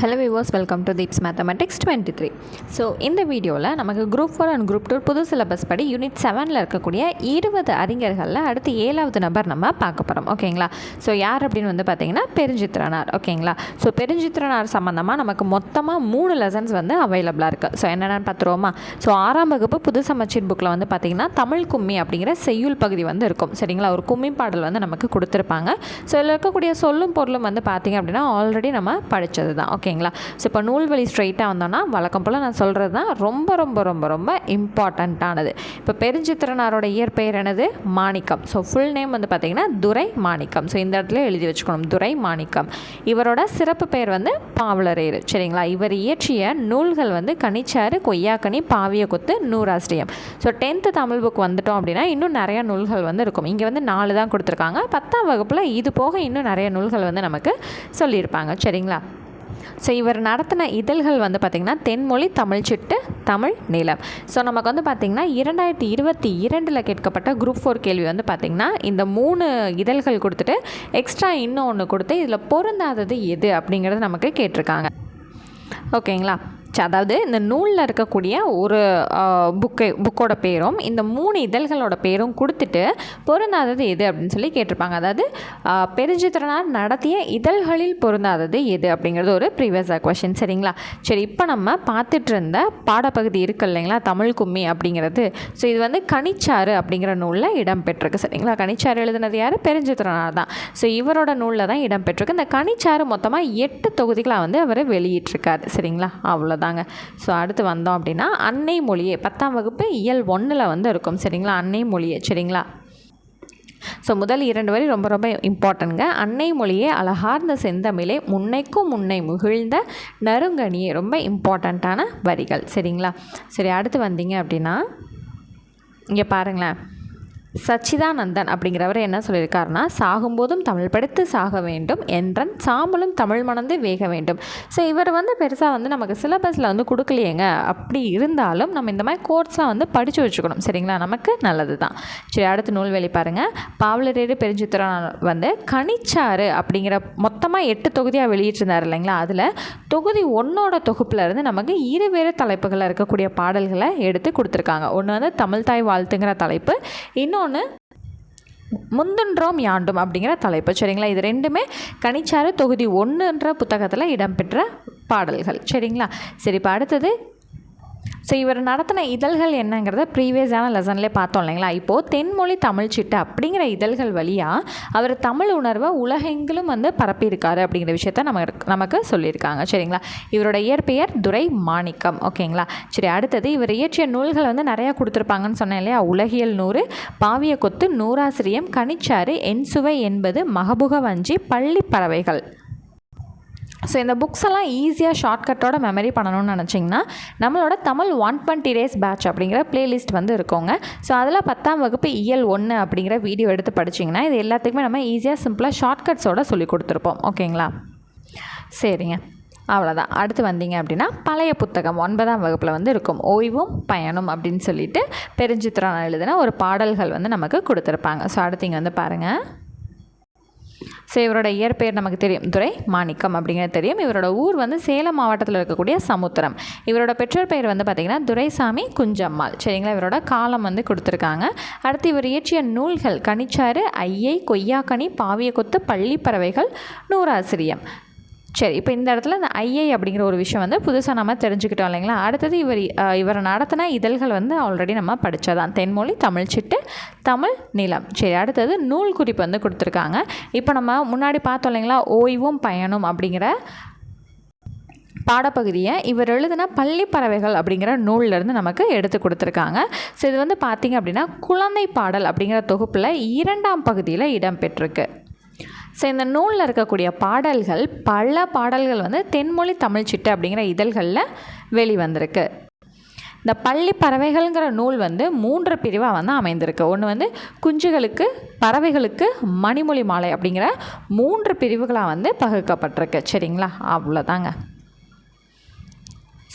Hello viewers welcome to Deeps mathematics twenty three so இந்த வீடியோவில் நமக்கு group four and group two புது syllabus படி யூனிட் செவனில் இருக்கக்கூடிய இருபது அறிஞர்களில் அடுத்து ஏழாவது நபர் நம்ம பார்க்க போகிறோம் ஓகேங்களா ஸோ யார் அப்படின்னு வந்து பார்த்தீங்கன்னா பெருஞ்சித்திரனார். ஓகேங்களா ஸோ பெருஞ்சித்திரனார் சம்மந்தமாக நமக்கு மொத்தமாக மூணு லெசன்ஸ் வந்து அவைலபிளாக இருக்குது ஸோ என்னென்னு பார்த்துருவோமா ஸோ ஆறாம் வகுப்பு புது சமச்சீர் புக்கில் வந்து பார்த்தீங்கன்னா தமிழ் கும்மி அப்படிங்கிற செய்யுள் பகுதி வந்து இருக்கும். சரிங்களா? ஒரு கும்மி பாடல் வந்து நமக்கு கொடுத்துருப்பாங்க. ஸோ இதில் இருக்கக்கூடிய சொல்லும் பொருளும் வந்து பார்த்தீங்க அப்படின்னா ஆல்ரெடி நம்ம படித்தது தான் ஓகே ஓகேங்களா? ஸோ இப்போ நூல்வழி ஸ்ட்ரைட்டாக வந்தோன்னா வழக்கம் போல் நான் சொல்கிறது தான் ரொம்ப ரொம்ப ரொம்ப ரொம்ப இம்பார்ட்டண்ட்டானது இப்போ பெருஞ்சித்திரனாரோட இயற்பெயர் என்னது? மாணிக்கம். ஸோ ஃபுல் நேம் வந்து பார்த்திங்கன்னா துரை மாணிக்கம் ஸோ இந்த இடத்துல எழுதி வச்சுக்கணும். துரை மாணிக்கம் இவரோட சிறப்பு பெயர் வந்து பாவலரேறு. சரிங்களா? இவர் இயற்றிய நூல்கள் வந்து கனிச்சாறு கொய்யாக்கனி பாவிய கொத்து நூறாசிரியம். ஸோ டென்த்து தமிழ் புக் வந்துட்டோம் அப்படின்னா இன்னும் நிறைய நூல்கள் வந்து இருக்கும். இங்கே வந்து நாலு தான் கொடுத்துருக்காங்க. பத்தாம் வகுப்பில் இது போக இன்னும் நிறைய நூல்கள் வந்து நமக்கு சொல்லியிருப்பாங்க. சரிங்களா? ஸோ இவர் நடத்தின இதழ்கள் வந்து பார்த்திங்கன்னா தென்மொழி தமிழ் சிட்டு தமிழ் நிலம். ஸோ நமக்கு வந்து பார்த்திங்கன்னா இரண்டாயிரத்தி இருபத்தி இரண்டில் கேட்கப்பட்ட குரூப் ஃபோர் கேள்வி வந்து பார்த்திங்கன்னா இந்த மூணு இதழ்கள் கொடுத்துட்டு எக்ஸ்ட்ரா இன்னும் ஒன்று கொடுத்து இதில் பொருந்தாதது எது அப்படிங்கிறது நமக்கு கேட்டிருக்காங்க. ஓகேங்களா ச- அதாவது இந்த நூலில் இருக்கக்கூடிய ஒரு புக்கு புக்கோட பேரும் இந்த மூணு இதழ்களோட பேரும் கொடுத்துட்டு பொருந்தாதது எது அப்படின்னு சொல்லி கேட்டிருப்பாங்க. அதாவது ஆ, பெருஞ்சித்திரனார் நடத்திய இதழ்களில் பொருந்தாதது எது அப்படிங்கிறது ஒரு ப்ரீவியஸ் கொஷின் சரிங்களா? சரி இப்போ நம்ம பார்த்துட்டு இருந்த பாடப்பகுதி இருக்கு இல்லைங்களா? தமிழ் கும்மி அப்படிங்கிறது. ஸோ இது வந்து கனிச்சாறு அப்படிங்கிற நூலில் இடம்பெற்றிருக்கு சரிங்களா? கனிச்சாறு எழுதுனது யார்? பெருஞ்சித்திரனார் தான். ஸோ இவரோட நூலில் தான் இடம்பெற்றிருக்கு இந்த கனிச்சாறு மொத்தமாக எட்டு தொகுதிகளாக வந்து அவர் வெளியிட்டிருக்காரு. சரிங்களா? கொடுத்தாங்க. ஸோ அடுத்து வந்தோம் அப்படின்னா அன்னை மொழியே. பத்தாம் வகுப்பு இயல் ஒன்றில் வந்து இருக்கும். சரிங்களா? அன்னை மொழியே. சரிங்களா? ஸோ முதல் இரண்டு வரி ரொம்ப ரொம்ப இம்பார்ட்டன்ங்க அன்னை மொழியே அழகார்ந்த செந்தமிழே முன்னைக்கும் முன்னை முகிழ்ந்த நறுங்கனியே ரொம்ப இம்பார்ட்டண்ட்டான வரிகள். சரிங்களா? சரி அடுத்து வந்தீங்க அப்படின்னா இங்கே பாருங்களேன். சச்சிதானந்தன் அப்படிங்கிறவர் என்ன சொல்லியிருக்காருன்னா சாகும்போதும் தமிழ் படித்து சாக வேண்டும். என்றன் சாம்பலும் தமிழ் மணந்து வேக வேண்டும். ஸோ இவர் வந்து பெருசாக வந்து நமக்கு சிலபஸில் வந்து கொடுக்கலையேங்க. அப்படி இருந்தாலும் நம்ம இந்த மாதிரி கோர்ஸ்லாம் வந்து படித்து வச்சுக்கணும். சரிங்களா? நமக்கு நல்லது தான் சரி அடுத்து நூல்வெளி பாருங்கள் பாவலரேறு பெருஞ்சித்திரன் வந்து கனிச்சாறு அப்படிங்கிற மொத்தமாக எட்டு தொகுதியாக வெளியிட்டிருந்தார் இல்லைங்களா? அதில் தொகுதி ஒன்னோட தொகுப்பில் இருந்து நமக்கு இருவேறு தலைப்புகளில் இருக்கக்கூடிய பாடல்களை எடுத்து கொடுத்துருக்காங்க. ஒன்று வந்து தமிழ் தாய் வாழ்த்துங்கிற தலைப்பு. இன்னொன்று முந்துன்றோம் யாண்டும் அப்படிங்கிற தலைப்பு. சரிங்களா? இது ரெண்டுமே கனிச்சாறு தொகுதி ஒன்றுன்ற புத்தகத்தில் இடம்பெற்ற பாடல்கள். சரிங்களா? சரி இப்போ அடுத்தது ஸோ இவர் நடத்தின இதழ்கள் என்னங்கிறத ப்ரீவியஸான லெசன்லேயே பார்த்தோம் இல்லைங்களா? இப்போது தென்மொழி தமிழ் சிட்டு அப்படிங்கிற இதழ்கள் வழியாக அவர் தமிழ் உணர்வை உலகெங்கிலும் வந்து பரப்பியிருக்காரு அப்படிங்கிற விஷயத்த நம்ம நமக்கு சொல்லியிருக்காங்க. சரிங்களா? இவரோட இயற்பெயர் துரை மாணிக்கம் ஓகேங்களா? சரி அடுத்தது இவர் இயற்றிய நூல்கள் வந்து நிறையா கொடுத்துருப்பாங்கன்னு சொன்னேன் இல்லையா? உலகியல் நூறு பாவிய கொத்து நூறாசிரியம் கனிச்சாறு என் சுவை என்பது மகபுக வஞ்சி பள்ளி பறவைகள். ஸோ இந்த புக்ஸ் எல்லாம் ஈஸியாக ஷார்ட்கட்டோட மெமரி பண்ணணும்னு நினச்சிங்கன்னா நம்மளோட Tamil one twenty days batch அப்படிங்கிற பிளேலிஸ்ட் வந்து இருக்கோங்க. ஸோ அதில் பத்தாம் வகுப்பு இயல் ஒன்று அப்படிங்கிற வீடியோ எடுத்து படிச்சிங்கன்னா இது எல்லாத்துக்குமே நம்ம ஈஸியாக சிம்பிளாக ஷார்ட்கட்ஸோட சொல்லி கொடுத்துருப்போம். ஓகேங்களா சரிங்க. அவ்வளோதான் அடுத்து வந்தீங்க அப்படின்னா பழைய புத்தகம் ஒன்பதாம் வகுப்பில் வந்து இருக்கும். ஓய்வும் பயனும் அப்படின்னு சொல்லிட்டு பெருஞ்சித்திரன் எழுதின ஒரு பாடல்கள் வந்து நமக்கு கொடுத்துருப்பாங்க. ஸோ அடுத்து இங்கே வந்து பாருங்கள் ஸோ இவரோட இயற்பெயர் நமக்கு தெரியும். துரை மாணிக்கம் அப்படிங்கிறது தெரியும். இவரோட ஊர் வந்து சேலம் மாவட்டத்தில் இருக்கக்கூடிய சமுத்திரம். இவரோட பெற்றோர் பெயர் வந்து பார்த்திங்கன்னா துரைசாமி குஞ்சம்மாள். சரிங்களா? இவரோட காலம் வந்து கொடுத்துருக்காங்க. அடுத்து இவர் இயற்றிய நூல்கள் கனிச்சாறு ஐயை கொய்யாக்கனி பாவிய கொத்து பள்ளி பறவைகள் நூறாசிரியம். சரி இப்போ இந்த இடத்துல இந்த ஐஐ அப்படிங்கிற ஒரு விஷயம் வந்து புதுசாக நம்ம தெரிஞ்சுக்கிட்டோம் இல்லைங்களா? அடுத்தது இவர் இவரை இவர் நடத்தின இதழ்கள் வந்து ஆல்ரெடி நம்ம படித்ததான் தென்மொழி தமிழ் சிட்டு தமிழ் நிலம். சரி அடுத்தது நூல் குறிப்பு வந்து கொடுத்துருக்காங்க. இப்போ நம்ம முன்னாடி பார்த்தோம் இல்லைங்களா? ஓய்வும் பயனும் அப்படிங்கிற பாடப்பகுதியை இவர் எழுதின பள்ளி பறவைகள் அப்படிங்கிற நூல்லேருந்து நமக்கு எடுத்து கொடுத்துருக்காங்க. ஸோ இது வந்து பார்த்தீங்க அப்படின்னா குழந்தை பாடல் அப்படிங்கிற தொகுப்பில் இரண்டாம் பகுதியில் இடம்பெற்றிருக்கு ஸோ இந்த நூலில் இருக்கக்கூடிய பாடல்கள் பல பாடல்கள் வந்து தென்மொழி தமிழ்ச்சிட்டு அப்படிங்கிற இதழ்களில் வெளிவந்திருக்கு. இந்த பள்ளி பறவைகள்ங்கிற நூல் வந்து மூன்று பிரிவாக வந்து அமைந்திருக்கு. ஒன்று வந்து குஞ்சுகளுக்கு பறவைகளுக்கு மணிமொழி மாலை அப்படிங்கிற மூன்று பிரிவுகளாக வந்து பகுக்கப்பட்டிருக்கு. சரிங்களா? அவ்வளோதாங்க.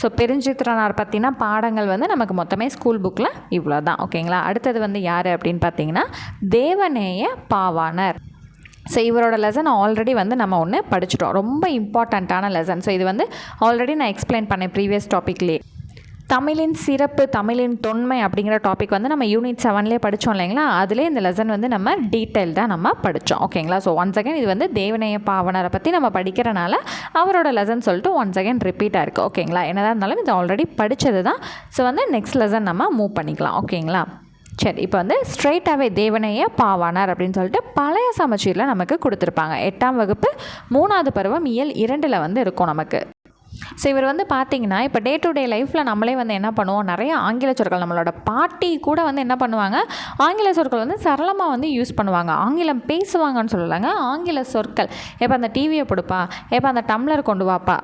ஸோ பெருஞ்சித்திரனார் பார்த்திங்கன்னா பாடங்கள் வந்து நமக்கு மொத்தமே ஸ்கூல் புக்கில் இவ்வளோ தான் ஓகேங்களா அடுத்தது வந்து யார் அப்படின்னு பார்த்தீங்கன்னா தேவநேய பாவாணர். ஸோ இவரோட லெசன் ஆல்ரெடி வந்து நம்ம ஒன்று படிச்சிட்டோம். ரொம்ப இம்பார்ட்டண்ட்டான லெசன் ஸோ இது வந்து ஆல்ரெடி நான் எக்ஸ்பிளைன் பண்ணேன் ப்ரீவியஸ் டாப்பிக்லேயே தமிழின் சிறப்பு தமிழின் தொன்மை அப்படிங்கிற டாபிக் வந்து நம்ம யூனிட் செவன்லேயே படித்தோம் இல்லைங்களா? அதிலே இந்த லெசன் வந்து நம்ம டீட்டெயில்டாக நம்ம படித்தோம் ஓகேங்களா ஸோ ஒன்ஸ் அகேன் இது வந்து தேவநேய பாவனரை பற்றி நம்ம படிக்கிறனால அவரோட லெசன் சொல்லிட்டு ஒன்ஸ் அகேன் ரிப்பீட்டாக இருக்குது ஓகேங்களா என்னதான் இருந்தாலும் இது ஆல்ரெடி படித்தது தான் ஸோ வந்து நெக்ஸ்ட் லெசன் நம்ம மூவ் பண்ணிக்கலாம். ஓகேங்களா சரி இப்போ வந்து ஸ்ட்ரைட்டாகவே தேவனைய பாவானார் அப்படின்னு சொல்லிட்டு பழைய சமச்சீரில் நமக்கு கொடுத்துருப்பாங்க. எட்டாம் வகுப்பு மூணாவது பருவம் இயல் இரண்டில் வந்து இருக்கும் நமக்கு. ஸோ இவர் வந்து பார்த்தீங்கன்னா இப்போ டே டு டே லைஃப்பில் நம்மளே வந்து என்ன பண்ணுவோம்? நிறைய ஆங்கில சொற்கள் நம்மளோட பாட்டி கூட வந்து என்ன பண்ணுவாங்க? ஆங்கில சொற்கள் வந்து சரளமாக வந்து யூஸ் பண்ணுவாங்க. ஆங்கிலம் பேசுவாங்கன்னு சொல்லலைங்க ஆங்கில சொற்கள். எப்போ அந்த டிவியை கொடுப்பா எப்போ அந்த டம்ளர் கொண்டு வாப்பா?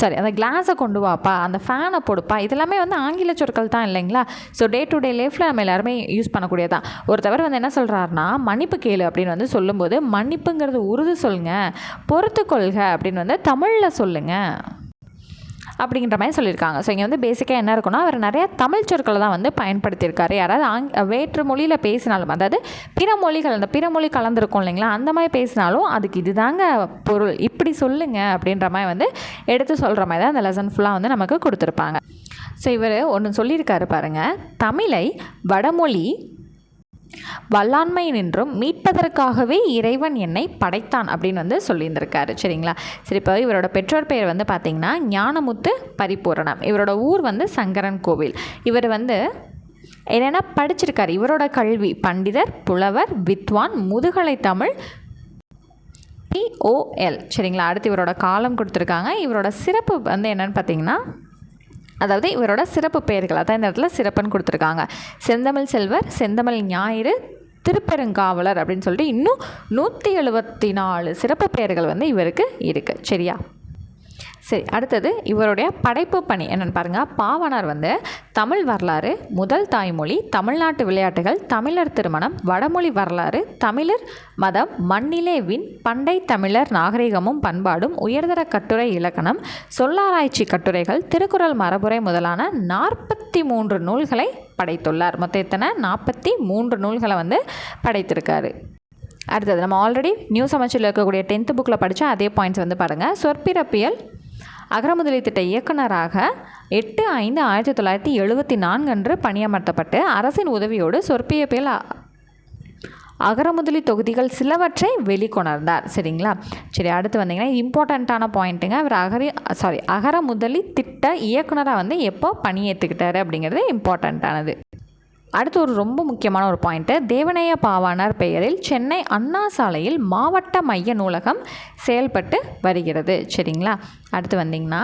சாரி அந்த கிளாஸை கொண்டு வாப்பா அந்த ஃபேனை போடுப்பா. இதெல்லாமே வந்து ஆங்கில சொற்கள் தான் இல்லைங்களா? ஸோ டே டு டே லைஃப்பில் நம்ம எல்லாருமே யூஸ் பண்ணக்கூடியதான் ஒருத்தவர் வந்து என்ன சொல்கிறாருன்னா மன்னிப்பு கேளு அப்படின்னு வந்து சொல்லும்போது மன்னிப்புங்கிறது உருது சொல்லுங்கள் பொறுத்து கொள்க அப்படின்னு வந்து தமிழில் சொல்லுங்கள் அப்படிங்கிற மாதிரி சொல்லியிருக்காங்க. ஸோ இங்கே வந்து பேசிக்காக என்ன இருக்குன்னா அவர் நிறைய தமிழ் சொற்களை தான் வந்து பயன்படுத்தியிருக்காரு. யாராவது ஆங் வேற்று மொழியில் பேசினாலும் அதாவது பிற மொழிகள் அந்த பிற மொழி கலந்துருக்கும் இல்லைங்களா அந்த மாதிரி பேசினாலும் அதுக்கு இதுதாங்க பொருள். இப்படி சொல்லுங்க அப்படின்ற மாதிரி வந்து எடுத்து சொல்கிற மாதிரி தான் அந்த லெசன் ஃபுல்லாக வந்து நமக்கு கொடுத்துருப்பாங்க. ஸோ இவர் ஒன்று சொல்லியிருக்காரு பாருங்கள் தமிழை வடமொழி வல்லாண்மை நின்றும் மீட்பதற்காகவே இறைவன் என்னை படைத்தான் அப்படின்னு வந்து சொல்லியிருந்திருக்காரு. சரிங்களா? சரி இப்போ இவரோட பெற்றோர் பெயர் வந்து பார்த்திங்கன்னா ஞானமுத்து பரிபூரணம். இவரோட ஊர் வந்து சங்கரன் கோவில். இவர் வந்து என்னென்னா படிச்சிருக்காரு? இவரோட கல்வி பண்டிதர் புலவர் வித்வான் முதுகலை தமிழ் பிஓஎல் சரிங்களா? அடுத்து இவரோட காலம் கொடுத்துருக்காங்க. இவரோட சிறப்பு வந்து என்னென்னு பார்த்தீங்கன்னா அதாவது இவரோட சிறப்பு பெயர்கள் அதான் இந்த இடத்துல சிறப்புன்னு கொடுத்துருக்காங்க. செந்தமிழ் செல்வர் செந்தமிழ் ஞாயிறு திருப்பெருங்காவலர் அப்படின்னு சொல்லிட்டு இன்னும் நூற்றி எழுபத்தி நாலு சிறப்பு பெயர்கள் வந்து இவருக்கு இருக்குது சரியா? சரி அடுத்தது இவருடைய படைப்பு பணி என்னென்னு பாருங்கள் பாவனார் வந்து தமிழ் வரலாறு முதல் தாய்மொழி தமிழ்நாட்டு விளையாட்டுகள் தமிழர் திருமணம் வடமொழி வரலாறு தமிழர் மதம் மண்ணிலே வின் பண்டை தமிழர் நாகரிகமும் பண்பாடும் உயர்தர கட்டுரை இலக்கணம் சொல்லாராய்ச்சி கட்டுரைகள் திருக்குறள் மரபுரை முதலான நாற்பத்தி மூன்று நூல்களை படைத்துள்ளார். மொத்த எத்தனை? நாற்பத்தி மூன்று நூல்களை வந்து படைத்திருக்காரு. அடுத்தது நம்ம ஆல்ரெடி நியூ அமைச்சில் இருக்கக்கூடிய டென்த்து புக்கில் படித்தோம் அதே பாயிண்ட்ஸ் வந்து பாருங்கள் சொற்பிறப்பியல் அகரமுதலி திட்ட இயக்குனராக எட்டு ஐந்து ஆயிரத்தி தொள்ளாயிரத்தி எழுபத்தி நான்கு அன்று பணியமர்த்தப்பட்டு அரசின் உதவியோடு சொற்பிய பேல் அகரமுதலி தொகுதிகள் சிலவற்றை வெளிக்கொணர்ந்தார். சரிங்களா? சரி அடுத்து வந்தீங்கன்னா இம்பார்ட்டண்ட்டான பாயிண்ட்டுங்க. அவர் அகரி சாரி அகரமுதலி திட்ட இயக்குனராக வந்து எப்போ பணியேற்றுக்கிட்டாரு அப்படிங்கிறது இம்பார்ட்டண்ட்டானது. அடுத்து ஒரு ரொம்ப முக்கியமான ஒரு பாயிண்ட்டு தேவனைய பாவாணர் பெயரில் சென்னை அண்ணா சாலையில் மாவட்ட மைய நூலகம் செயல்பட்டு வருகிறது. சரிங்களா? அடுத்து வந்திங்கன்னா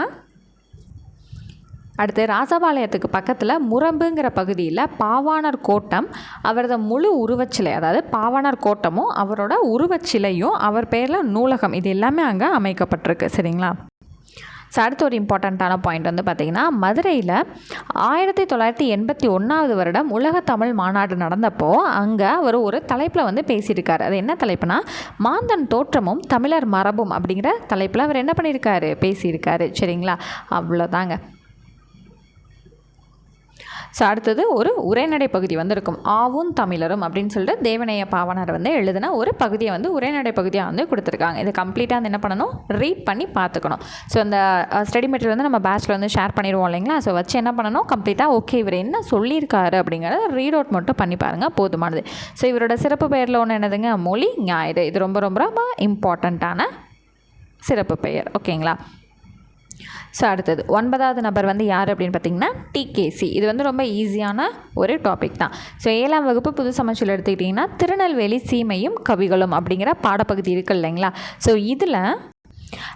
அடுத்து ராசபாளையத்துக்கு பக்கத்தில் முரம்புங்கிற பகுதியில் பாவாணர் கோட்டம் அவரது முழு உருவச்சிலை அதாவது பாவாணர் கோட்டமும் அவரோட உருவச்சிலையும் அவர் பேரில் நூலகம் இது எல்லாமே அங்கே அமைக்கப்பட்டிருக்கு. சரிங்களா? ஸோ அடுத்த ஒரு இம்பார்ட்டண்ட்டான பாயிண்ட் வந்து பார்த்திங்கன்னா மதுரையில் ஆயிரத்தி தொள்ளாயிரத்தி எண்பத்தி ஒன்றாவது வருடம் உலக தமிழ் மாநாடு நடந்தப்போ அங்கே அவர் ஒரு தலைப்பில் வந்து பேசியிருக்காரு. அது என்ன தலைப்புனா மாந்தன் தோற்றமும் தமிழர் மரபும் அப்படிங்கிற தலைப்பில் அவர் என்ன பண்ணியிருக்காரு? பேசியிருக்காரு. சரிங்களா? அவ்வளோதாங்க ஸோ அடுத்தது ஒரு உரைநடை பகுதி வந்து இருக்கும் ஆவும் தமிழரும் அப்படின்னு சொல்லிட்டு தேவனைய பாவனர் வந்து எழுதின ஒரு பகுதியை வந்து உரைநடை பகுதியாக வந்து கொடுத்துருக்காங்க. இது கம்ப்ளீட்டாக வந்து என்ன பண்ணணும்? ரீட் பண்ணி பார்த்துக்கணும். ஸோ அந்த ஸ்டடி மெட்டீரியல் வந்து நம்ம பேட்சில் வந்து ஷேர் பண்ணிடுவோம் இல்லைங்களா? ஸோ வச்சு என்ன பண்ணணும்? கம்ப்ளீட்டாக ஓகே இவர் என்ன சொல்லியிருக்காரு அப்படிங்கிறத ரீட் அவுட் மட்டும் பண்ணி பாருங்கள் போதுமானது. ஸோ இவரோட சிறப்பு பெயரில் ஒன்று என்னதுங்க? மொழி ஞாயிறு. இது ரொம்ப ரொம்ப ரொம்ப இம்பார்ட்டண்ட்டான சிறப்பு பெயர். ஓகேங்களா ஸோ அடுத்தது ஒன்பதாவது நபர் வந்து யார் அப்படின்னு பார்த்தீங்கன்னா டிகேசி இது வந்து ரொம்ப ஈஸியான ஒரு டாபிக் தான். ஸோ ஏழாம் வகுப்பு புது சமைச்சல் எடுத்துக்கிட்டிங்கன்னா திருநெல்வேலி சீமையும் கவிகளும் அப்படிங்கிற பாடப்பகுதி இருக்குது இல்லைங்களா? ஸோ இதில்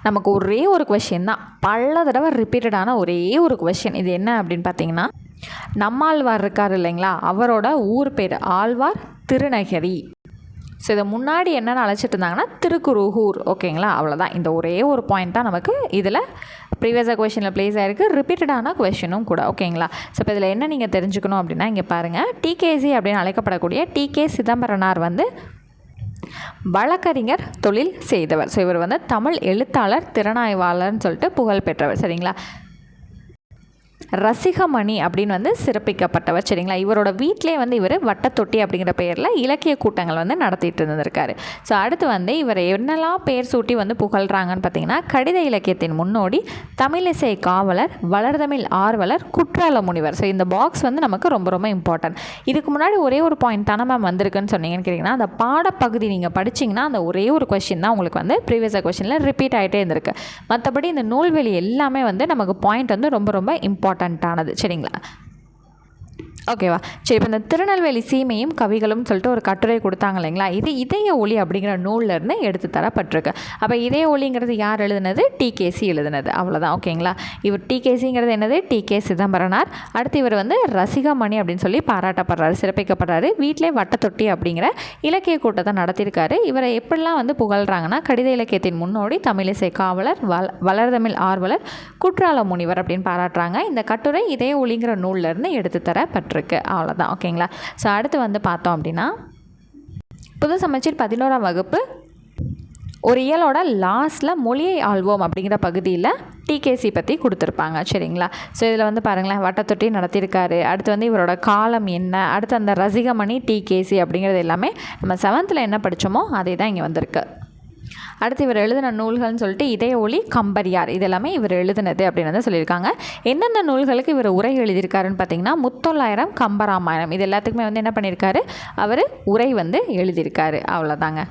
நமக்கு ஒரே ஒரு கொஷின் தான். பல தடவை ரிப்பீட்டடான ஒரே ஒரு கொஷின் இது என்ன அப்படின்னு பார்த்தீங்கன்னா நம்மாழ்வார் இருக்கார் இல்லைங்களா? அவரோட ஊர் பேர் ஆழ்வார் திருநகரி. ஸோ இதை முன்னாடி என்னென்னு அழைச்சிட்டு இருந்தாங்கன்னா திருக்குருகூர் ஓகேங்களா? அவ்வளோதான் இந்த ஒரே ஒரு பாயிண்ட் தான் நமக்கு இதில் ப்ரீவியஸாக கொஷனில் ப்ளேஸ் ஆகிருக்கு ரிப்பீட்டடான கொஷனும் கூட. ஓகேங்களா? ஸோ இப்போ இதில் என்ன நீங்கள் தெரிஞ்சுக்கணும் அப்படின்னா இங்கே பாருங்கள் டிகேசி அப்படின்னு அழைக்கப்படக்கூடிய டிகே சிதம்பரனார் வந்து வழக்கறிஞர் தொழில் செய்தவர். ஸோ இவர் வந்து தமிழ் எழுத்தாளர் திறனாய்வாளர்னு சொல்லிட்டு புகழ் பெற்றவர். சரிங்களா? ரசிகமணி அப்படின்னு வந்து சிறப்பிக்கப்பட்டவர். சரிங்களா? இவரோட வீட்டிலே வந்து இவர் வட்டத்தொட்டி அப்படிங்கிற பெயரில் இலக்கிய கூட்டங்கள் வந்து நடத்திட்டு இருந்திருக்காரு. ஸோ அடுத்து வந்து இவர் என்னெல்லாம் பேர் சூட்டி வந்து புகழ்கிறாங்கன்னு பார்த்தீங்கன்னா கடித இலக்கியத்தின் முன்னோடி தமிழிசை காவலர் வளர்தமிழ் ஆர்வலர் குற்றால முனிவர். ஸோ இந்த பாக்ஸ் வந்து நமக்கு ரொம்ப ரொம்ப இம்பார்ட்டன்ட் இதுக்கு முன்னாடி ஒரே ஒரு பாயிண்ட் தானே மேம் வந்திருக்குன்னு சொன்னீங்கன்னு கேட்டிங்கன்னா அந்த பாடப்பகுதி நீங்கள் படிச்சிங்கன்னா அந்த ஒரே ஒரு கொஷின் தான் உங்களுக்கு வந்து ப்ரீவியஸ் கொஷினில் ரிப்பீட் ஆகிட்டே இருந்திருக்கு. மற்றபடி இந்த நூல்வெளி எல்லாமே வந்து நமக்கு பாயிண்ட் வந்து ரொம்ப ரொம்ப இம்பார்ட்டண்ட்டானது சரிங்களா? ஓகேவா சரி இப்போ இந்த திருநெல்வேலி சீமையும் கவிகளும் சொல்லிட்டு ஒரு கட்டுரை கொடுத்தாங்க இல்லைங்களா? இது இதய ஒளி அப்படிங்கிற நூல்லேருந்து எடுத்து தரப்பட்டிருக்கு. அப்போ இதய ஒளிங்கிறது யார் எழுதுனது? டிகேசி எழுதுனது. அவ்வளோதான் ஓகேங்களா இவர் டிகேசிங்கிறது என்னது? டிகே சிதம்பரனார். அடுத்து இவர் வந்து ரசிகமணி அப்படின்னு சொல்லி பாராட்டப்படுறாரு சிறப்பிக்கப்படுறாரு. வீட்டிலே வட்டத்தொட்டி அப்படிங்கிற இலக்கிய கூட்டத்தை நடத்தியிருக்காரு. இவரை எப்படிலாம் வந்து புகழ்கிறாங்கன்னா கடித இலக்கியத்தின் முன்னோடி தமிழிசை காவலர் வள வளர்தமிழ் ஆர்வலர் குற்றால முனிவர் அப்படின்னு பாராட்டுறாங்க. இந்த கட்டுரை இதய ஒளிங்கிற நூல்லேருந்து எடுத்து தரப்பட்டிருக்கு அவ்வளோதான் ஓகேங்களா? ஸோ அடுத்து வந்து பார்த்தோம் அப்படின்னா புது சமைச்சீர் பதினோராம் வகுப்பு ஒரு இயலோட லாஸ்ட்டில் மொழியை ஆள்வோம் அப்படிங்கிற பகுதியில் டிகேசி பற்றி கொடுத்துருப்பாங்க. சரிங்களா? ஸோ இதில் வந்து பாருங்களேன் வட்டத்தொட்டி நடத்தியிருக்காரு. அடுத்து வந்து இவரோட காலம் என்ன? அடுத்து அந்த ரசிகமணி டிகேசி அப்படிங்கிறது எல்லாமே நம்ம செவன்த்தில் என்ன படித்தோமோ அதே தான் இங்கே வந்திருக்கு. அடுத்து இவர் எழுதின நூல்கள்னு சொல்லிட்டு இதய ஒளி கம்பரியார். இது எல்லாமே இவர் எழுதினது அப்படின்னு வந்து சொல்லியிருக்காங்க. எந்தெந்த நூல்களுக்கு இவர் உரை எழுதியிருக்காருன்னு பார்த்தீங்கன்னா முத்தொள்ளாயிரம் கம்பராமாயணம். இது எல்லாத்துக்குமே வந்து என்ன பண்ணியிருக்காரு? அவர் உரை வந்து எழுதியிருக்காரு. அவ்வளோதாங்க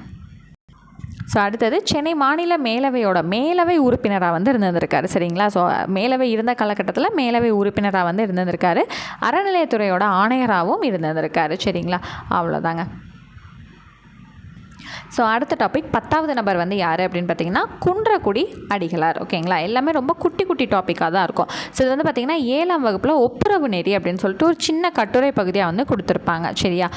ஸோ அடுத்தது சென்னை மாநில மேலவையோட மேலவை உறுப்பினராக வந்து இருந்திருக்காரு சரிங்களா? ஸோ மேலவை இருந்த காலகட்டத்தில் மேலவை உறுப்பினராக வந்து இருந்திருக்காரு அறநிலையத்துறையோட ஆணையராகவும் இருந்திருக்காரு சரிங்களா? அவ்வளோதாங்க ஸோ அடுத்த டாபிக் பத்தாவது நபர் வந்து யார் அப்படின்னு பார்த்தீங்கன்னா குன்றக்குடி அடிகளார். ஓகேங்களா? எல்லாமே ரொம்ப குட்டி குட்டி டாப்பிக்காக தான் இருக்கும். ஸோ இது வந்து பார்த்திங்கன்னா ஏழாம் வகுப்பில் ஒப்புரவு நெறி அப்படின்னு சொல்லிட்டு ஒரு சின்ன கட்டுரை பகுதியாக வந்து கொடுத்துருப்பாங்க. சரியா?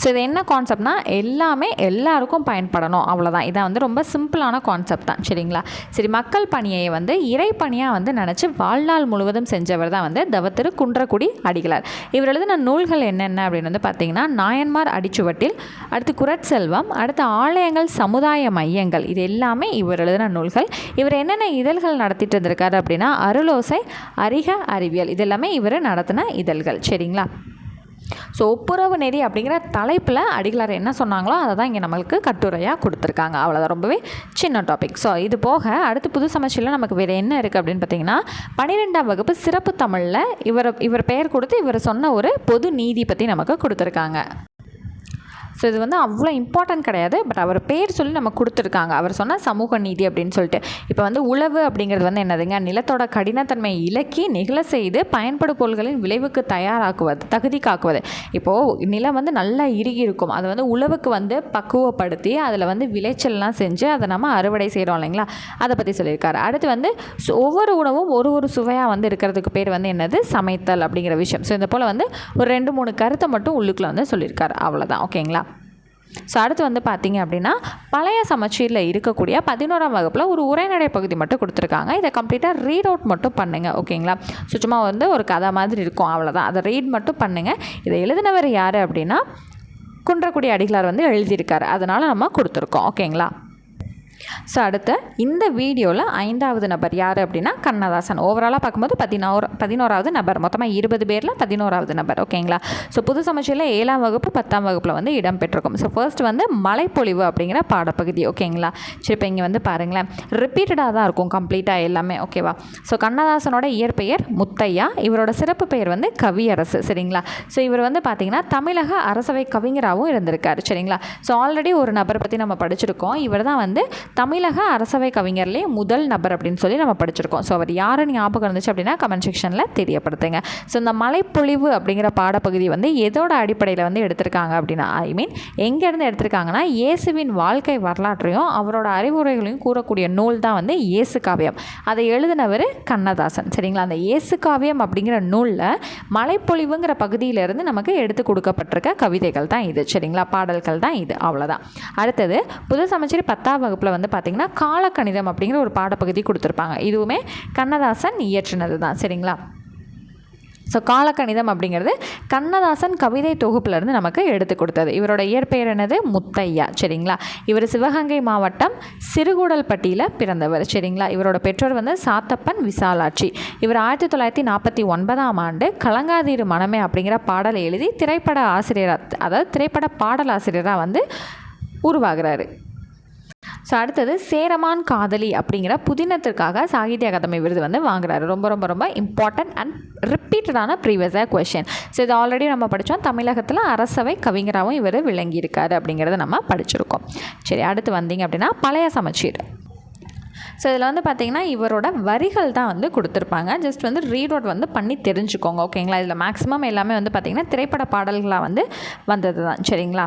ஸோ இது என்ன கான்செப்ட்னா எல்லாமே எல்லாருக்கும் பயன்படணும். அவ்வளோதான் இதான் வந்து ரொம்ப சிம்பிளான கான்செப்ட் தான். சரிங்களா? சரி மக்கள் பணியை வந்து இறை பணியாக வந்து நினச்சி வாழ்நாள் முழுவதும் செஞ்சவர் தான் வந்து தவத்திரு குன்றக்குடி அடிகளார். இவர் எழுதின நூல்கள் என்னென்ன அப்படின்னு வந்து பார்த்தீங்கன்னா நாயன்மார் அடிச்சுவட்டில் அடுத்து குரட்செல்வம் அடுத்து ஆலயங்கள் சமுதாய மையங்கள். இது எல்லாமே இவர் எழுதின நூல்கள். இவர் என்னென்ன இதழ்கள் நடத்திட்டு இருந்திருக்காரு அப்படின்னா அருளோசை அறிக அறிவியல். இது எல்லாமே இவர் நடத்தின இதழ்கள். சரிங்களா? ஸோ ஒப்புரவு நெறி அப்படிங்கிற தலைப்பில் அடிகளார் என்ன சொன்னாங்களோ அதை தான் இங்கே நம்மளுக்கு கட்டுரையாக கொடுத்துருக்காங்க. அவ்வளோதான் ரொம்பவே சின்ன டாபிக் ஸோ இது போக அடுத்து புது சமச்சீரில் நமக்கு வேறு என்ன இருக்குது அப்படின்னு பார்த்தீங்கன்னா பன்னிரெண்டாம் வகுப்பு சிறப்பு தமிழில் இவர் இவர் பெயர் கொடுத்து இவர் சொன்ன ஒரு பொது நீதி பற்றி நமக்கு கொடுத்துருக்காங்க. ஸோ இது வந்து அவ்வளோ இம்பார்ட்டன்ட் கிடையாது பட் அவர் பேர் சொல்லி நம்ம கொடுத்துருக்காங்க. அவர் சொன்ன சமூக நீதி அப்படின்னு சொல்லிட்டு. இப்போ வந்து உழவு அப்படிங்கிறது வந்து என்னதுங்க? நிலத்தோட கடினத்தன்மையை இலக்கி நிகழ செய்து பயன்படும் பொருள்களின் விளைவுக்கு தயாராக்குவது தகுதி காக்குவது. இப்போது நிலம் வந்து நல்லா இறுகி இருக்கும். அதை வந்து உழவுக்கு வந்து பக்குவப்படுத்தி அதில் வந்து விளைச்சல்லாம் செஞ்சு அதை நம்ம அறுவடை செய்கிறோம் இல்லைங்களா? அதை பற்றி சொல்லியிருக்காரு. அடுத்து வந்து ஒவ்வொரு உணவும் ஒரு ஒரு சுவையாக வந்து இருக்கிறதுக்கு பேர் வந்து என்னது? சமைத்தல் அப்படிங்கிற விஷயம். ஸோ இந்த போல் வந்து ஒரு ரெண்டு மூணு கருத்தை மட்டும் உள்ளுக்குள்ளே வந்து சொல்லியிருக்காரு. அவ்வளோதான் ஓகேங்களா ஸோ அடுத்து வந்து பார்த்தீங்க அப்படின்னா பழைய சமச்சீரில் இருக்கக்கூடிய பதினோராம் வகுப்பில் ஒரு உரைநடை பகுதி மட்டும் கொடுத்துருக்காங்க. இதை கம்ப்ளீட்டாக ரீட் அவுட் மட்டும் பண்ணுங்கள் ஓகேங்களா சும்மா வந்து ஒரு கதை மாதிரி இருக்கும் அவ்வளோதான் அதை ரீட் மட்டும் பண்ணுங்கள் இதை எழுதினவர் யார் அப்படின்னா குன்றக்குடி அடிகளார் வந்து எழுதியிருக்காரு. அதனால் நம்ம கொடுத்துருக்கோம் ஓகேங்களா ஸோ அடுத்து இந்த வீடியோவில் ஐந்தாவது நபர் யார் அப்படின்னா கண்ணதாசன். ஓவராலாக பார்க்கும்போது பதினோரு பதினோராவது நபர். மொத்தமாக இருபது பேரில் பதினோராவது நபர். ஓகேங்களா? ஸோ புது சமச்சீரில் ஏழாம் வகுப்பு பத்தாம் வகுப்பில் வந்து இடம் பெற்றிருக்கும். ஸோ ஃபர்ஸ்ட் வந்து மலைப்பொழிவு அப்படிங்கிற பாடப்பகுதி. ஓகேங்களா? சரி இப்போ இங்கே வந்து பாருங்களேன். ரிப்பீட்டடாக தான் இருக்கும் கம்ப்ளீட்டாக எல்லாமே. ஓகேவா ஸோ கண்ணதாசனோட இயற்பெயர் முத்தையா. இவரோட சிறப்பு பெயர் வந்து கவியரசு. சரிங்களா? ஸோ இவர் வந்து பார்த்தீங்கன்னா தமிழக அரசவை கவிஞராகவும் இருந்திருக்காரு. சரிங்களா? ஸோ ஆல்ரெடி ஒரு நபரை பற்றி நம்ம படிச்சிருக்கோம். இவர் தான் வந்து தமிழக அரசவை கவிஞர்லேயே முதல் நபர் அப்படின்னு சொல்லி நம்ம படிச்சிருக்கோம். ஸோ அவர் யாருன்னு ஞாபகம் இருந்துச்சு அப்படின்னா கமெண்ட் செக்ஷனில் தெரியப்படுத்துங்க. ஸோ இந்த மலைப்பொழிவு அப்படிங்கிற பாடப்பகுதி வந்து எதோட அடிப்படையில் வந்து எடுத்திருக்காங்க அப்படின்னா ஐ மீன் எங்கேருந்து எடுத்திருக்காங்கன்னா இயேசுவின் வாழ்க்கை வரலாற்றையும் அவரோட அறிவுரைகளையும் கூறக்கூடிய நூல் தான் வந்து இயேசு காவியம். அதை எழுதினவர் கண்ணதாசன். சரிங்களா? அந்த இயேசு காவியம் அப்படிங்கிற நூலில் மலைப்பொழிவுங்கிற பகுதியிலிருந்து நமக்கு எடுத்து கொடுக்கப்பட்டிருக்க கவிதைகள் தான் இது. சரிங்களா? பாடல்கள் தான் இது. அவ்வளோதான் அடுத்தது புது சமைச்சரி பத்தாம் வகுப்பில் வந்து பார்த்திங்கன்னா காலக்கணிதம் அப்படிங்கிற ஒரு பாடப்பகுதி கொடுத்துருப்பாங்க. இதுவுமே கண்ணதாசன் இயற்றினது தான் சரிங்களா? ஸோ காலக்கணிதம் அப்படிங்கிறது கண்ணதாசன் கவிதை தொகுப்புலேருந்து நமக்கு எடுத்து கொடுத்தது. இவரோட இயற்பெயர் என்னது? முத்தையா. சரிங்களா? இவர் சிவகங்கை மாவட்டம் சிறுகூடல்பட்டியில் பிறந்தவர். சரிங்களா? இவரோட பெற்றோர் வந்து சாத்தப்பன் விசாலாட்சி. இவர் ஆயிரத்தி தொள்ளாயிரத்தி நாற்பத்தி ஒன்பதாம் ஆண்டு கலங்காதீரு மனமே அப்படிங்கிற பாடலை எழுதி திரைப்பட ஆசிரியராக அதாவது திரைப்பட பாடலாசிரியராக வந்து உருவாகிறாரு. ஸோ அடுத்தது சேரமான் காதலி அப்படிங்கிற புதினத்திற்காக சாகித்ய அகாதமி விருது வந்து வாங்குறாரு. ரொம்ப ரொம்ப ரொம்ப இம்பார்ட்டன்ட் அண்ட் ரிப்பீட்டடான ப்ரீவியஸாக கொஷின் ஸோ இது ஆல்ரெடி நம்ம படித்தோம் தமிழகத்தில் அரசவை கவிஞராகவும் இவர் விளங்கியிருக்காரு அப்படிங்கிறத நம்ம படிச்சிருக்கோம். சரி அடுத்து வந்தீங்க அப்படின்னா பழைய சமச்சீர். ஸோ இதில் வந்து பார்த்திங்கன்னா இவரோட வரிகள் தான் வந்து கொடுத்துருப்பாங்க. ஜஸ்ட் வந்து ரீட் அவுட் வந்து பண்ணி தெரிஞ்சுக்கோங்க ஓகேங்களா இதில் மேக்ஸிமம் எல்லாமே வந்து பார்த்திங்கன்னா திரைப்பட பாடல்களாக வந்து வந்தது தான் சரிங்களா?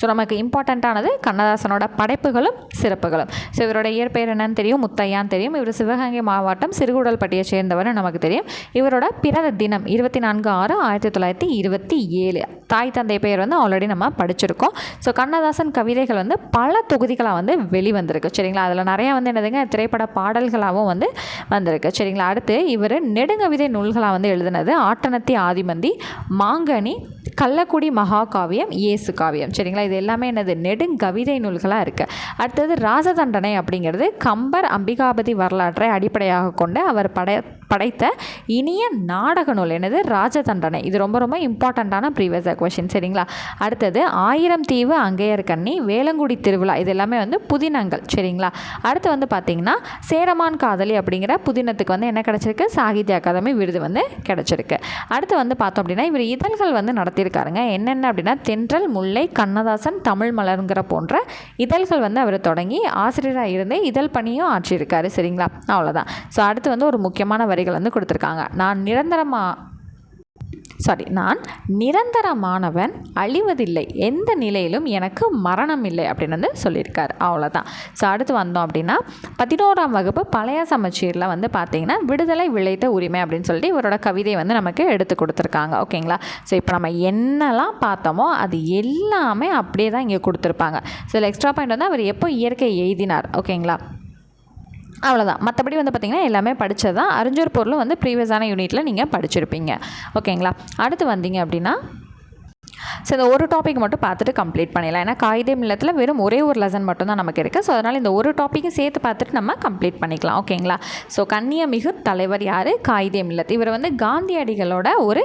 ஸோ நமக்கு இம்பார்ட்டண்ட்டானது கண்ணதாசனோட படைப்புகளும் சிறப்புகளும். ஸோ இவரோட இயற்பெயர் என்னன்னு தெரியும்? முத்தையான்னு தெரியும். இவர் சிவகங்கை மாவட்டம் சிறுகுடல்பட்டியை சேர்ந்தவர் நமக்கு தெரியும். இவரோட பிறந்த தினம் இருபத்தி நான்கு ஆறு ஆயிரத்தி தொள்ளாயிரத்தி இருபத்தி ஏழு. தாய் தந்தை பெயர் வந்து ஆல்ரெடி நம்ம படிச்சிருக்கோம். ஸோ கண்ணதாசன் கவிதைகள் வந்து பல தொகுதிகளாக வந்து வெளிவந்திருக்கு. சரிங்களா? அதில் நிறையா வந்து என்னதுங்க? திரைப்பட பாடல்களாகவும் வந்து வந்திருக்கு. சரிங்களா? அடுத்து இவர் நெடுங்கவிதை நூல்களாக வந்து எழுதினது ஆட்டனத்தி ஆதிமந்தி மாங்கனி கள்ளக்குடி மகாகாவியம் இயேசு காவியம். சரிங்களா? இது எல்லாமே என்னது நெடுங்கவிதை நூல்களாக இருக்குது அடுத்தது ராசதண்டனை அப்படிங்கிறது கம்பர் அம்பிகாபதி வரலாற்றை அடிப்படையாக கொண்டு அவர் படை படைத்த இனிய நாடக நூல். என்னது? ராஜதண்டனை. இது ரொம்ப ரொம்ப இம்பார்ட்டண்ட்டான ப்ரீவியஸ் கொஷின் சரிங்களா? அடுத்தது ஆயிரம் தீவு அங்கேயர் கண்ணி வேளங்குடி திருவிழா. இது எல்லாமே வந்து புதினங்கள். சரிங்களா? அடுத்து வந்து பார்த்திங்கன்னா சேரமான் காதலி அப்படிங்கிற புதினத்துக்கு வந்து என்ன கிடச்சிருக்கு? சாகித்ய அகாதமி விருது வந்து கிடச்சிருக்கு. அடுத்து வந்து பார்த்தோம் அப்படின்னா இவர் இதழ்கள் வந்து நடத்தியிருக்காருங்க. என்னென்ன அப்படின்னா தென்றல் முல்லை கண்ணதாசன் தமிழ் மலருங்கிற போன்ற இதழ்கள் வந்து அவர் தொடங்கி ஆசிரியராக இருந்து இதழ் பணியும் ஆற்றியிருக்காரு சரிங்களா? அவ்வளோதான் ஸோ அடுத்து வந்து ஒரு முக்கியமான வரிகள் வந்து கொடுத்துருக்காங்க. நான் நிரந்தரமாக சாரி நான் நிரந்தரமானவன் அழிவதில்லை. எந்த நிலையிலும் எனக்கு மரணம் இல்லை அப்படின்னு வந்து சொல்லியிருக்காரு. அவ்வளோதான் ஸோ அடுத்து வந்தோம் அப்படின்னா பதினோராம் வகுப்பு பழைய சமச்சீரில் வந்து பார்த்தீங்கன்னா விடுதலை விளைத்த உரிமை அப்படின்னு சொல்லிட்டு இவரோட கவிதையை வந்து நமக்கு எடுத்து கொடுத்துருக்காங்க. ஓகேங்களா? ஸோ இப்போ நம்ம என்னெல்லாம் பார்த்தோமோ அது எல்லாமே அப்படியே தான் இங்கே கொடுத்துருப்பாங்க. ஸோ எக்ஸ்ட்ரா பாயிண்ட் வந்து அவர் எப்போ இயற்கை எய்தினார் ஓகேங்களா? அவ்வளோதான் மற்றபடி வந்து பார்த்திங்கன்னா எல்லாமே படித்தது தான் அறிஞர் பொருளும் வந்து ப்ரீவியஸான யூனிட்டில் நீங்கள் படிச்சிருப்பீங்க. ஓகேங்களா? அடுத்து வந்தீங்க அப்படின்னா ஸோ இந்த ஒரு டாபிக் மட்டும் பார்த்துட்டு கம்ப்ளீட் பண்ணிடலாம். ஏன்னா காகிதே மில்லத்தில் வெறும் ஒரே ஒரு லெசன் மட்டும் தான் நமக்கு இருக்குது ஸோ அதனால் இந்த ஒரு டாப்பிக்கும் சேர்த்து பார்த்துட்டு நம்ம கம்ப்ளீட் பண்ணிக்கலாம். ஓகேங்களா? ஸோ கன்னியமிகு தலைவர் யார்? காகிதே மில்லத். இவர் வந்து காந்தியடிகளோட ஒரு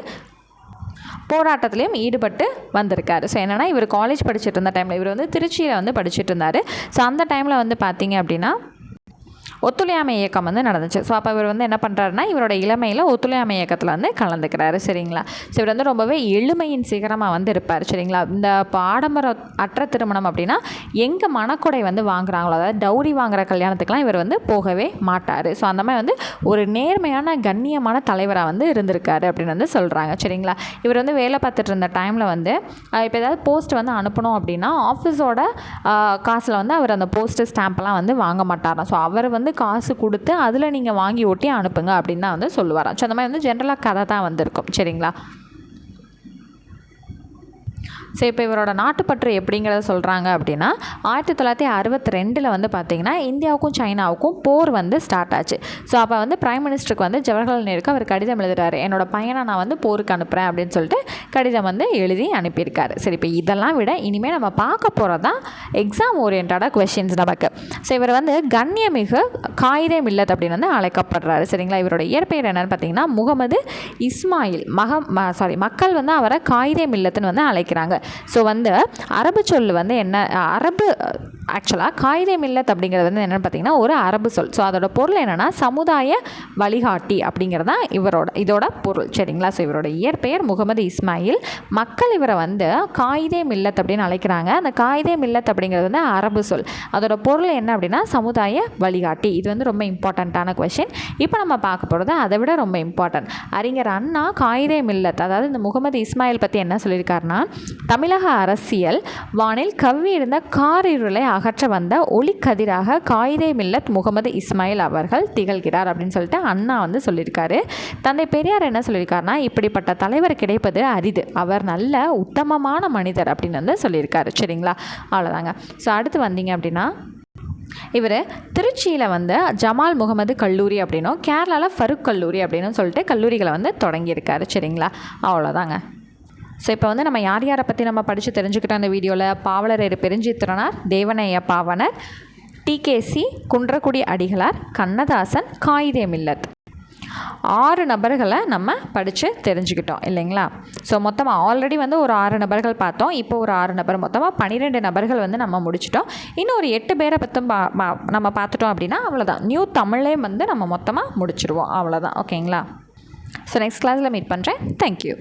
போராட்டத்துலேயும் ஈடுபட்டு வந்திருக்காரு. ஸோ என்னென்னா இவர் காலேஜ் படிச்சுட்டு இருந்த டைமில் இவர் வந்து திருச்சியில் வந்து படிச்சுட்டு இருந்தார். ஸோ அந்த டைமில் வந்து பார்த்தீங்க அப்படின்னா ஒத்துழையாமை இயக்கம் வந்து நடந்துச்சு. ஸோ அப்போ இவர் வந்து என்ன பண்ணுறாருன்னா இவரோட இளமையில் ஒத்துழையாமை இயக்கத்தில் வந்து கலந்துக்கிறாரு. சரிங்களா? ஸோ இவர் வந்து ரொம்பவே எளிமையின் சிகரமாக வந்து இருப்பார். சரிங்களா? இந்த ஆடம்பர அற்ற திருமணம் அப்படின்னா எங்கே மணக்கொடை வந்து வாங்குறாங்களோ அதாவது டௌரி வாங்குற கல்யாணத்துக்குலாம் இவர் வந்து போகவே மாட்டார். ஸோ அந்த மாதிரி வந்து ஒரு நேர்மையான கண்ணியமான தலைவராக வந்து இருந்திருக்காரு அப்படின்னு வந்து சொல்கிறாங்க சரிங்களா? இவர் வந்து வேலை பார்த்துட்டு இருந்த டைமில் வந்து இப்போ ஏதாவது போஸ்ட் வந்து அனுப்பணும் அப்படின்னா ஆஃபீஸோட காசில் வந்து அவர் அந்த போஸ்ட்டு ஸ்டாம்ப்லாம் வந்து வாங்க மாட்டாராம். ஸோ அவர் வந்து காசு கொடுத்து அதில் நீங்கள் வாங்கி ஒட்டி அனுப்புங்க அப்படின்னு தான் வந்து சொல்லுவாராம். ஸோ அந்த மாதிரி வந்து ஜென்ரலாக கதை தான் வந்திருக்கும். சரிங்களா? ஸோ இப்போ இவரோட நாட்டுப்பற்று எப்படிங்கிறத சொல்கிறாங்க அப்படின்னா ஆயிரத்தி தொள்ளாயிரத்தி அறுபத்தி ரெண்டில் வந்து பார்த்திங்கன்னா இந்தியாவுக்கும் சைனாவுக்கும் போர் வந்து ஸ்டார்ட் ஆச்சு. ஸோ அப்போ வந்து பிரைம் மினிஸ்டருக்கு வந்து ஜவஹர்லால் நேருக்கு அவர் கடிதம் எழுதுறாரு. என்னோட பையனை நான் வந்து போருக்கு அனுப்புகிறேன் அப்படின்னு சொல்லிட்டு கடிதம் வந்து எழுதி அனுப்பியிருக்காரு. சரி இப்போ இதெல்லாம் விட இனிமேல் நம்ம பார்க்க போகிறது தான் எக்ஸாம் ஓரியன்டாக கொஷின்ஸ் நமக்கு. ஸோ இவர் வந்து கண்ணியமிகு காயிதே மில்லத் அப்படின்னு வந்து அழைக்கப்படுறாரு. சரிங்களா? இவரோட இயற்பெயர் என்னன்னு பார்த்தீங்கன்னா முகமது இஸ்மாயில். மக சாரி மக்கள் வந்து அவரை காயிதே மில்லத்துன்னு வந்து அழைக்கிறாங்க. ஸோ வந்து அரபு சொல் வந்து என்ன அரபு ஆக்சுவலாக காயிதே மில்லத் அப்படிங்கிறது வந்து என்னென்னு பார்த்தீங்கன்னா ஒரு அரபு சொல். ஸோ அதோட பொருள் என்னென்னா சமுதாய வழிகாட்டி அப்படிங்கிறது தான் இவரோட இதோட பொருள். சரிங்களா? ஸோ இவரோட இயற்பெயர் முகமது இஸ்மாயில். மக்கள் இவரை வந்து காயிதே மில்லத் அப்படின்னு அழைக்கிறாங்க. அந்த காயிதே மில்லத் அப்படிங்கிறது வந்து அரபு சொல். அதோட பொருள் என்ன அப்படின்னா சமுதாய வழிகாட்டி. இது வந்து ரொம்ப இம்பார்ட்டண்ட்டான கொஷின் இப்போ நம்ம பார்க்க போகிறது அதை விட ரொம்ப இம்பார்ட்டன்ட் அறிஞர் அண்ணா காயிதே மில்லத் அதாவது இந்த முகமது இஸ்மாயில் பற்றி என்ன சொல்லியிருக்காருன்னா தமிழக அரசியல் வானில் கவ்வியிருந்த காரிருளை அகற்ற வந்த ஒளிக்கதிராக காயிதே மில்லத் முகமது இஸ்மாயில் அவர்கள் திகழ்கிறார் அப்படின்னு சொல்லிட்டு அண்ணா வந்து சொல்லியிருக்காரு. தந்தை பெரியார் என்ன சொல்லியிருக்காருன்னா இப்படிப்பட்ட தலைவர் கிடைப்பது அரிது. அவர் நல்ல உத்தமமான மனிதர் அப்படின்னு வந்து சொல்லியிருக்காரு. சரிங்களா? அவ்வளோதாங்க ஸோ அடுத்து வந்தீங்க அப்படின்னா இவர் திருச்சியில் வந்து ஜமால் முகமது கல்லூரி அப்படின்னும் கேரளாவில் ஃபருக் கல்லூரி அப்படின்னு சொல்லிட்டு கல்லூரிகளை வந்து தொடங்கியிருக்காரு. சரிங்களா? அவ்வளோதாங்க ஸோ இப்போ வந்து நம்ம யார் யாரை பற்றி நம்ம படித்து தெரிஞ்சுக்கிட்டோம் இந்த வீடியோவில் பாவலரேறு பெருஞ்சித்திரனார் தேவனைய பாவனர் டிகேசி குன்றக்குடி அடிகளார் கண்ணதாசன் காயிதே மில்லத். ஆறு நபர்களை நம்ம படித்து தெரிஞ்சுக்கிட்டோம் இல்லைங்களா? ஸோ மொத்தமாக ஆல்ரெடி வந்து ஒரு ஆறு நபர்கள் பார்த்தோம். இப்போ ஒரு ஆறு நபர் மொத்தமாக பன்னிரெண்டு நபர்கள் வந்து நம்ம முடிச்சிட்டோம். இன்னும் ஒரு எட்டு பேரை பற்றும் பா நம்ம பார்த்துட்டோம் அப்படின்னா அவ்வளோதான் நியூ தமிழே வந்து நம்ம மொத்தமாக முடிச்சிடுவோம் அவ்வளோதான் ஓகேங்களா ஸோ நெக்ஸ்ட் கிளாஸில் மீட் பண்ணுறேன் தேங்க்யூ